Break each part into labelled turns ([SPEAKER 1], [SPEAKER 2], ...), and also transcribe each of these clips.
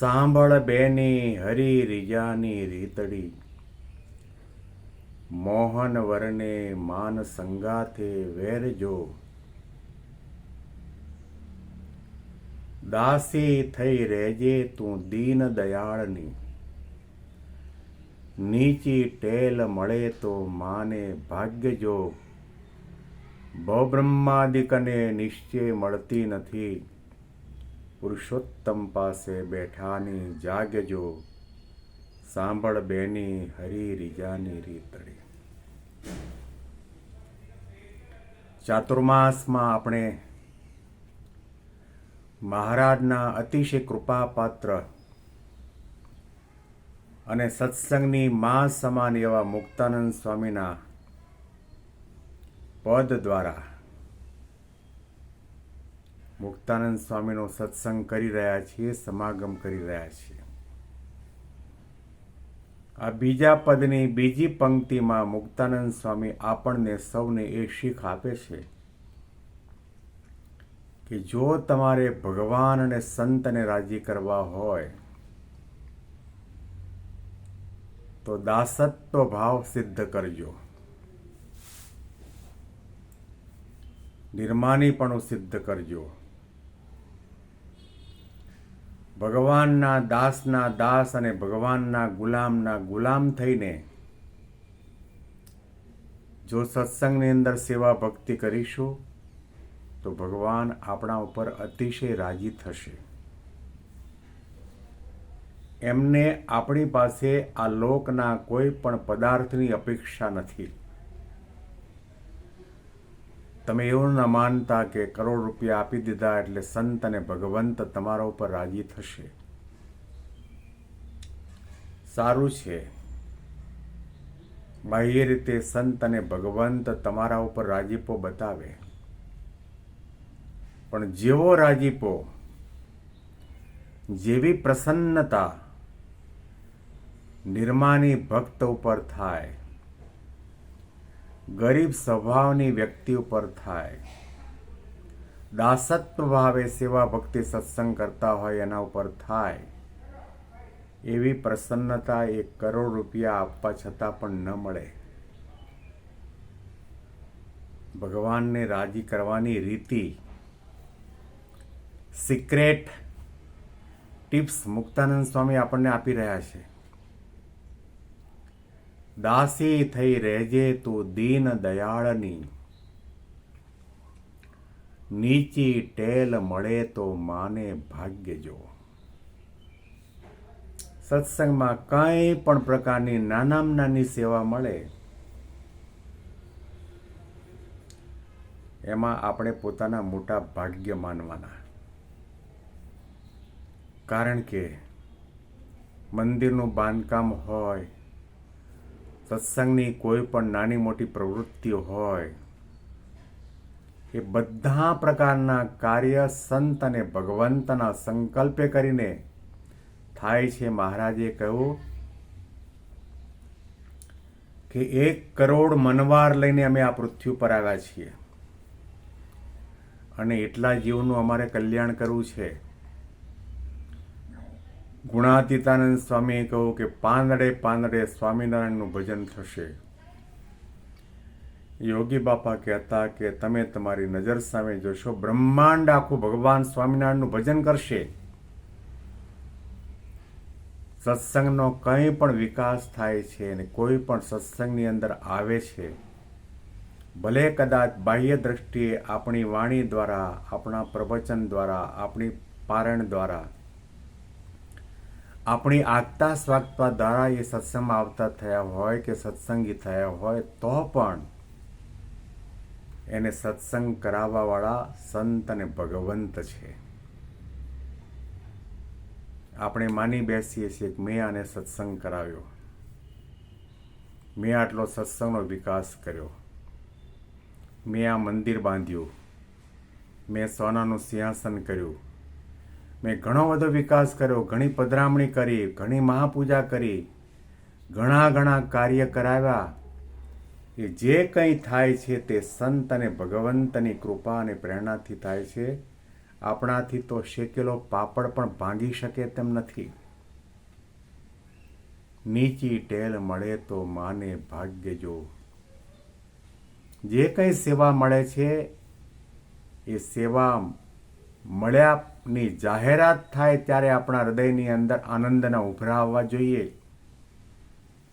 [SPEAKER 1] સાંભળ બેની હરી રીજાની રીતડી. મોહન વરને માન સંગાથે વેરજો દાસી થઈ રહેજે તું દીન દયાળની. નીચી ટેલ મળે તો માને ભાગ્યજો જો. નિશ્ચય મળતી નથી. પુરુષોત્તમ પાસે બેઠાની જાગજો સાંભળ બેની હરી રીજાની રીતડી. ચાતુર્માસમાં આપણે મહારાજના અતિશય કૃપાપાત્ર અને સત્સંગની મા સમાન એવા મુક્તાનંદ સ્વામીના પદ દ્વારા મુક્તાનંદ સ્વામીનો સત્સંગ કરી રહ્યા છીએ, સમાગમ કરી રહ્યા છીએ. આ બીજા પદની બીજી પંક્તિમાં મુક્તાનંદ સ્વામી આપણને સૌને એ શીખ આપે છે કે જો તમારે ભગવાન અને સંતને રાજી કરવા હોય, તો દાસત્વ ભાવ સિદ્ધ કરજો. નિર્માનીપણું સિદ્ધ કરજો. ભગવાનના દાસના દાસ અને ભગવાનના ગુલામના ગુલામ થઈને જો સત્સંગની અંદર સેવા ભક્તિ કરીશું, તો ભગવાન આપણા ઉપર અતિશય રાજી થશે. એમને આપણી પાસે આ લોકના કોઈ પણ પદાર્થની અપેક્ષા નથી. તમે એવું ન માનતા કે કરોડ રૂપિયા આપી દીધા એટલે સંત અને ભગવંત તમારા ઉપર રાજી થશે. સારું છે. બાહ્ય રીતે સંત અને ભગવંત તમારા ઉપર રાજીપો બતાવે. પણ જેવો રાજીપો, જેવી પ્રસન્નતા નિર્માની ભક્ત ઉપર થાય ગરીબ સ્વભાવની વ્યક્તિ ઉપર થાય. દાસત્વ ભાવે સેવા ભક્તિ સત્સંગ કરતા હોય એના ઉપર થાય. એવી પ્રસન્નતા એક કરોડ રૂપિયા આપવા છતાં પણ ન મળે. ભગવાનને રાજી કરવાની રીતિ. સિક્રેટ ટિપ્સ મુક્તાનંદ સ્વામી આપણને આપી રહ્યા છે. દાસી થઈ રહેજે તું દીન દયાળની. નીચી ટેલ મળે તો માને ભાગ્ય જો. સત્સંગમાં કંઈ પણ પ્રકારની નાનામાં નાની સેવા મળે, એમાં આપણે પોતાના મોટા ભાગ્ય માનવાના. કારણ કે મંદિરનું બાંધકામ હોય સત્સંગની કોઈ પણ નાની મોટી પ્રવૃત્તિ હોય, એ બધા પ્રકારના કાર્ય સંત અને ભગવંતના સંકલ્પે કરીને થાય છે. મહારાજે કહ્યું કે એક કરોડ મનવાર લઈને અમે આ પૃથ્વી પર આવ્યા છીએ. અને એટલા જીવનું અમારે કલ્યાણ કરવું છે. ગુણાતીતાનંદ સ્વામીએ કહ્યું કે પાંદડે પાંદડે સ્વામિનારાયણનું ભજન થશે. યોગી બાપા કહેતા કે તમે તમારી નજર સામે જોશો, બ્રહ્માંડ આખું ભગવાન સ્વામિનારાયણનું ભજન કરશે. સત્સંગનો કંઈ પણ વિકાસ થાય છે અને કોઈ પણ સત્સંગની અંદર આવે છે, ભલે કદાચ બાહ્ય દ્રષ્ટિએ આપણી વાણી દ્વારા, આપણા પ્રવચન દ્વારા, આપણી પારણ દ્વારા આપણી આગતા સ્વાગતા દ્વારા એ સત્સંગમાં આવતા થયા હોય કે સત્સંગી થયા હોય તો પણ એને સત્સંગ કરાવવાવાળા સંત અને ભગવંત છે. આપણે માની બેસીએ છીએ કે મેં આને સત્સંગ કરાવ્યો. મેં આટલો સત્સંગનો વિકાસ કર્યો. મેં આ મંદિર બાંધ્યું. મેં સોનાનું સિંહાસન કર્યું. મેં ઘણો બધો વિકાસ કર્યો, ઘણી પધરામણી કરી, ઘણી મહાપૂજા કરી, ઘણા ઘણા કાર્ય કરાવ્યા. એ જે કંઈ થાય છે તે સંત અને ભગવંતની કૃપા અને પ્રેરણાથી થાય છે. આપણાથી તો શેકેલો પાપડ પણ ભાંગી શકે તેમ નથી. નીચી ટેલ મળે તો માને ભાગ્ય જો. જે કંઈ સેવા મળે છે, એ સેવા મળ્યાની જાહેરાત થાય ત્યારે આપણા હૃદયની અંદર આનંદના ઉભરા આવવા જોઈએ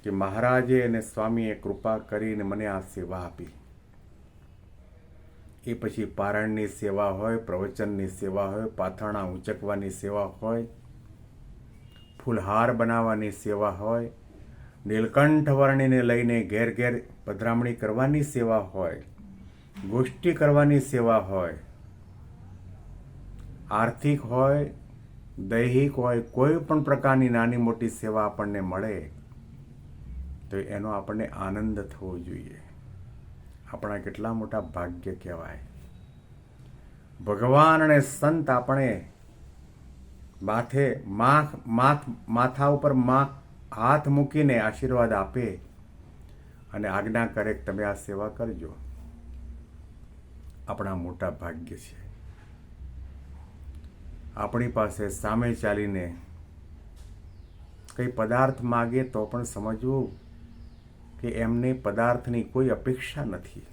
[SPEAKER 1] કે મહારાજે અને સ્વામીએ કૃપા કરીને મને આ સેવા આપી. એ પછી પારણની સેવા હોય, પ્રવચનની સેવા હોય, પાથરણા ઉંચકવાની સેવા હોય, ફૂલહાર બનાવવાની સેવા હોય, નીલકંઠ વર્ણીને લઈને ઘેર ઘેર પધરામણી કરવાની સેવા હોય, ગોષ્ઠી કરવાની સેવા હોય આર્થિક હોય, દૈહિક હોય, કોઈ પણ પ્રકારની નાની મોટી સેવા આપણને મળે, તો એનો આપણને આનંદ થવો જોઈએ. આપણા કેટલા મોટા ભાગ્ય કહેવાય. ભગવાન અને સંત આપણે માથે માથ માથ, માથા ઉપર મા હાથ મૂકીને આશીર્વાદ આપે અને આજ્ઞા કરે તમે આ સેવા કરજો. આપણા મોટા ભાગ્ય છે. આપણી પાસે સામે ચાલીને કંઈ પદાર્થ માગે તો પણ સમજવું કે એમને પદાર્થની કોઈ અપેક્ષા નથી.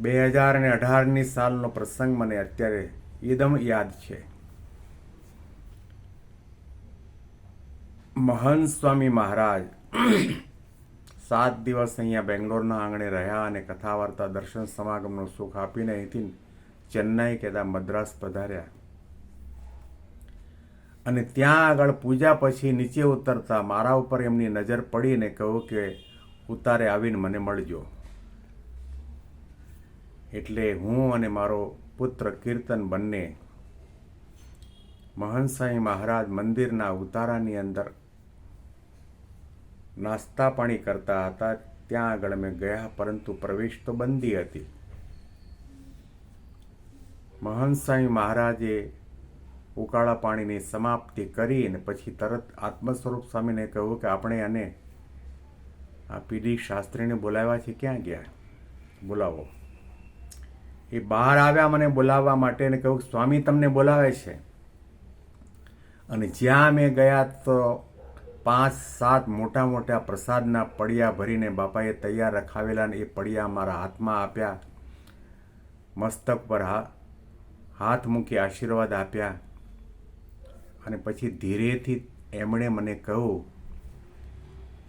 [SPEAKER 1] બે હજાર અને અઢારની સાલનો પ્રસંગ મને અત્યારે એકદમ યાદ છે. મહંત સ્વામી મહારાજ સાત દિવસ અહીંયા બેંગ્લોરના આંગણે રહ્યા અને કથા વાર્તા દર્શન, સમાગમનું સુખ આપીને અહીંથી ચેન્નાઈ કેદા મદ્રાસ પધાર્યા. અને ત્યાં આગળ પૂજા પછી નીચે ઉતરતા મારા ઉપર એમની નજર પડીને કહ્યું કે, ઉતારે આવીને મને મળજો. એટલે હું અને મારો પુત્ર કીર્તન બંને મહનસાઈ મહારાજ મંદિરના ઉતારાની અંદર નાસ્તા પાણી કરતા હતા. ત્યાં આગળ અમે ગયા, પરંતુ પ્રવેશ તો બંધી હતી. મહંત સ્વામી મહારાજે ઉકાળા પાણીની સમાપ્તિ કરી અને પછી તરત આત્મ સ્વરૂપ સ્વામીને કહ્યું કે આપણે આને આ પીડી શાસ્ત્રીને બોલાવ્યા છે, ક્યાં ગયા? બોલાવો. એ બહાર આવ્યા મને બોલાવવા માટે અને કહ્યું, સ્વામી તમને બોલાવે છે. અને જ્યાં મેં ગયા તો પાંચ સાત મોટા મોટા પ્રસાદના પડિયા ભરીને બાપાએ તૈયાર રખાવેલા ને એ પડિયા મારા હાથમાં આપ્યા. મસ્તક પર હાથ મૂકી આશીર્વાદ આપ્યા અને પછી ધીરેથી એમણે મને કહ્યું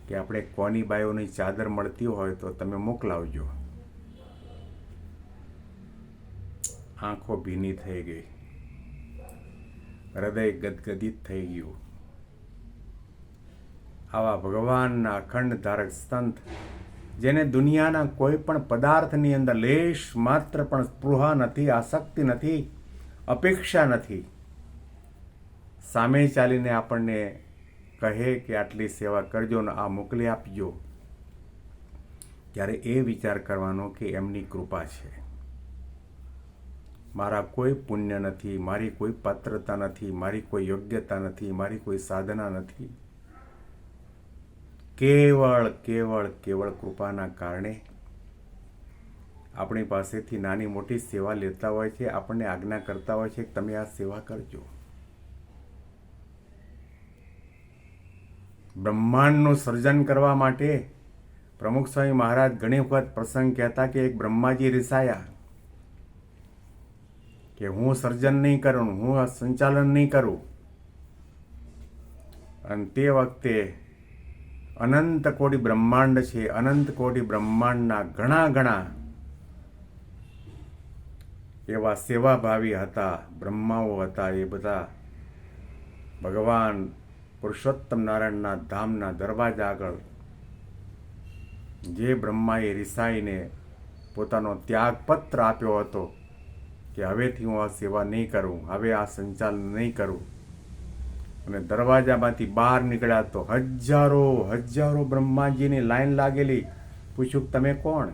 [SPEAKER 1] કે આપણે કોની બાયોની ચાદર મળતી હોય તો તમે મોકલાવજો. આંખો ભીની થઈ ગઈ. હૃદય ગદગદિત થઈ ગયું. આવા ભગવાનના અખંડ ધારક સંત, જેને દુનિયાના કોઈ પણ પદાર્થની અંદર લેશ માત્ર પણ સ્પૃહા નથી, આસક્તિ નથી અપેક્ષા નથી. સામે ચાલીને આપણને કહે કે આટલી સેવા કરજો ને આ મોકલી આપજો. ત્યારે એ વિચાર કરવાનો કે એમની કૃપા છે. મારા કોઈ પુણ્ય નથી, મારી કોઈ પાત્રતા નથી, મારી કોઈ યોગ્યતા નથી, મારી કોઈ સાધના નથી. કેવળ કેવળ કેવળ કૃપાના કારણે આપણી પાસેથી નાની મોટી સેવા લેતા હોય છે, આપણને આજ્ઞા કરતા હોય છે કે તમે આ સેવા કરજો. બ્રહ્માંડનું સર્જન કરવા માટે પ્રમુખ સ્વામી મહારાજ ઘણી વખત પ્રસંગ કહેતા કે એક બ્રહ્માજી રિસાયા કે હું સર્જન નહીં કરું, હું સંચાલન નહીં કરું. અને તે વખતે અનંત કોટી બ્રહ્માંડ છે, અનંત કોટી બ્રહ્માંડના ઘણા ઘણા એવા સેવાભાવી હતા, બ્રહ્માઓ હતા એ બધા. ભગવાન પુરુષોત્તમ નારાયણના ધામના દરવાજા આગળ જે બ્રહ્માએ રિસાઈને પોતાનો ત્યાગપત્ર આપ્યો હતો કે હવેથી હું આ સેવા નહીં કરું, હવે આ સંચાલન નહીં કરું. અને દરવાજામાંથી બહાર નીકળ્યા તો હજારો હજારો બ્રહ્માજીની લાઈન લાગેલી. પૂછ્યું, તમે કોણ?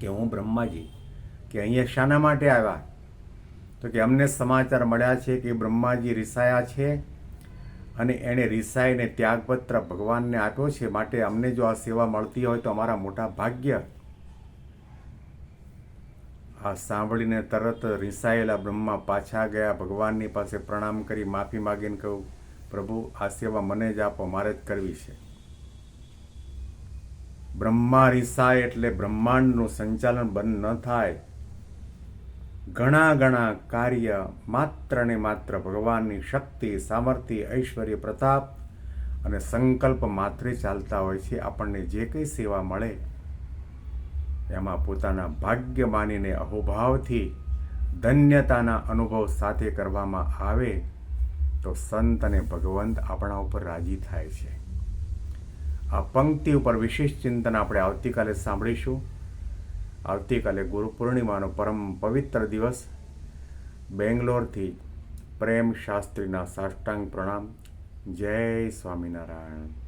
[SPEAKER 1] કે, હું બ્રહ્માજી. કે અહીંયા શાના માટે આવ્યા? તો કે અમને સમાચાર મળ્યા છે કે બ્રહ્માજી રિસાયા છે અને એણે રિસાઈને ત્યાગપત્ર ભગવાનને આપ્યો છે માટે અમને જો આ સેવા મળતી હોય તો અમારા મોટા ભાગ્ય. આ સાંભળીને તરત રિસાયેલા બ્રહ્મા પાછા ગયા, ભગવાનની પાસે પ્રણામ કરી, માફી માગીને કહું પ્રભુ, આ સેવા મને જ આપો, મારે જ કરવી છે. બ્રહ્મા રિસાય એટલે બ્રહ્માંડનું સંચાલન બંધ ન થાય. ઘણા ઘણા કાર્ય માત્ર ને માત્ર ભગવાનની શક્તિ, સામર્થ્ય, ઐશ્વર્ય, પ્રતાપ અને સંકલ્પ માત્રે ચાલતા હોય છે. આપણને જે કંઈ સેવા મળે, એમાં પોતાના ભાગ્ય માનીને અહોભાવથી ધન્યતાના અનુભવ સાથે કરવામાં આવે, તો સંત અને ભગવંત આપણા ઉપર રાજી થાય છે. આ પંક્તિ ઉપર વિશેષ ચિંતન આપણે આવતીકાલે સાંભળીશું. આવતીકાલે ગુરુ પૂર્ણિમાનો પરમ પવિત્ર દિવસ. બેંગ્લોરથી પ્રેમ શાસ્ત્રીના સાષ્ટાંગ પ્રણામ. જય સ્વામિનારાયણ.